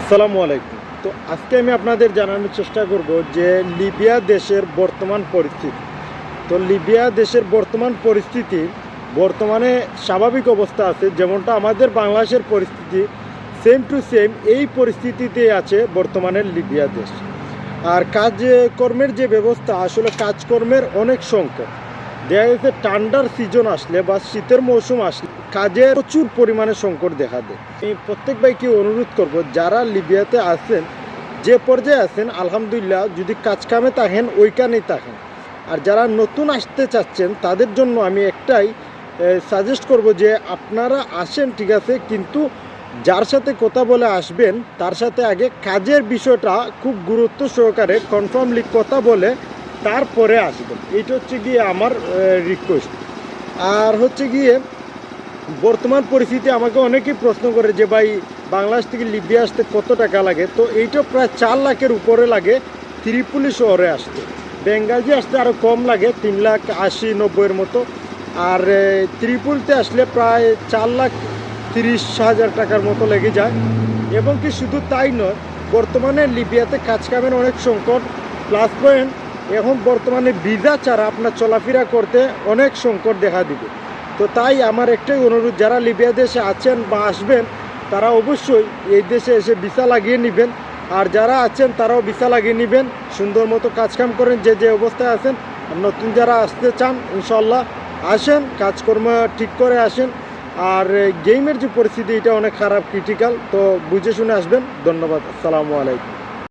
আসসালামু আলাইকুম। তো আজকে আমি আপনাদের জানানোর চেষ্টা করব যে লিবিয়া দেশের বর্তমান পরিস্থিতি। তো লিবিয়া দেশের বর্তমান পরিস্থিতি বর্তমানে স্বাভাবিক অবস্থা আছে, যেমনটা আমাদের বাংলাদেশের পরিস্থিতি সেম টু সেম এই পরিস্থিতিতে আছে বর্তমানে লিবিয়া দেশ। আর কাজ কর্মের যে ব্যবস্থা, আসলে কাজকর্মের অনেক সংকট। দেখা গেছে ঠান্ডার সিজন আসলে বা শীতের মৌসুম আসলে কাজের প্রচুর পরিমাণে সংকট দেখা দেয়। আমি প্রত্যেক ভাইকে অনুরোধ করব, যারা লিবিয়াতে আছেন, যে পর্যায়ে আছেন, আলহামদুলিল্লাহ, যদি কাজ কামে থাকেন, ওইখানেই থাকেন। আর যারা নতুন আসতে চাচ্ছেন, তাদের জন্য আমি একটাই সাজেস্ট করব যে আপনারা আসেন, ঠিক আছে, কিন্তু যার সাথে কথা বলে আসবেন, তার সাথে আগে কাজের বিষয়টা খুব গুরুত্ব সহকারে কনফার্মলি কথা বলে তারপরে আসবেন। এইটা হচ্ছে গিয়ে আমার রিকোয়েস্ট আর হচ্ছে গিয়ে বর্তমান পরিস্থিতি আমাকে অনেকেই প্রশ্ন করে যে ভাই, বাংলাদেশ থেকে লিবিয়া আসতে কত টাকা লাগে? তো এইটা প্রায় চার লাখের উপরে লাগে ত্রিপুলি শহরে আসতে। বেঙ্গাজি আসতে আরও কম লাগে, তিন লাখ আশি, নব্বইয়ের মতো। আর ত্রিপুলতে আসলে প্রায় চার লাখ তিরিশ হাজার টাকার মতো লেগে যায়। এবং কি শুধু তাই নয়, বর্তমানে লিবিয়াতে কাজ কামের অনেক সংকট প্লাস পয়েন্ট এখন বর্তমানে ভিসা ছাড়া আপনার চলাফেরা করতে অনেক সংকট দেখা দিবে। তো তাই আমার একটাই অনুরোধ, যারা লিবিয়া দেশে আছেন বা আসবেন, তারা অবশ্যই এই দেশে এসে ভিসা লাগিয়ে নেবেন। আর যারা আছেন, তারাও ভিসা লাগিয়ে নেবেন। সুন্দর মতো কাজকাম করেন, যে যে অবস্থায় আছেন। নতুন যারা আসতে চান ইনশাল্লাহ আসেন, কাজকর্ম ঠিক করে আসেন। আর গেমের যে পরিস্থিতি, এটা অনেক খারাপ ক্রিটিক্যাল তো বুঝে শুনে আসবেন। ধন্যবাদ। আসসালামু আলাইকুম।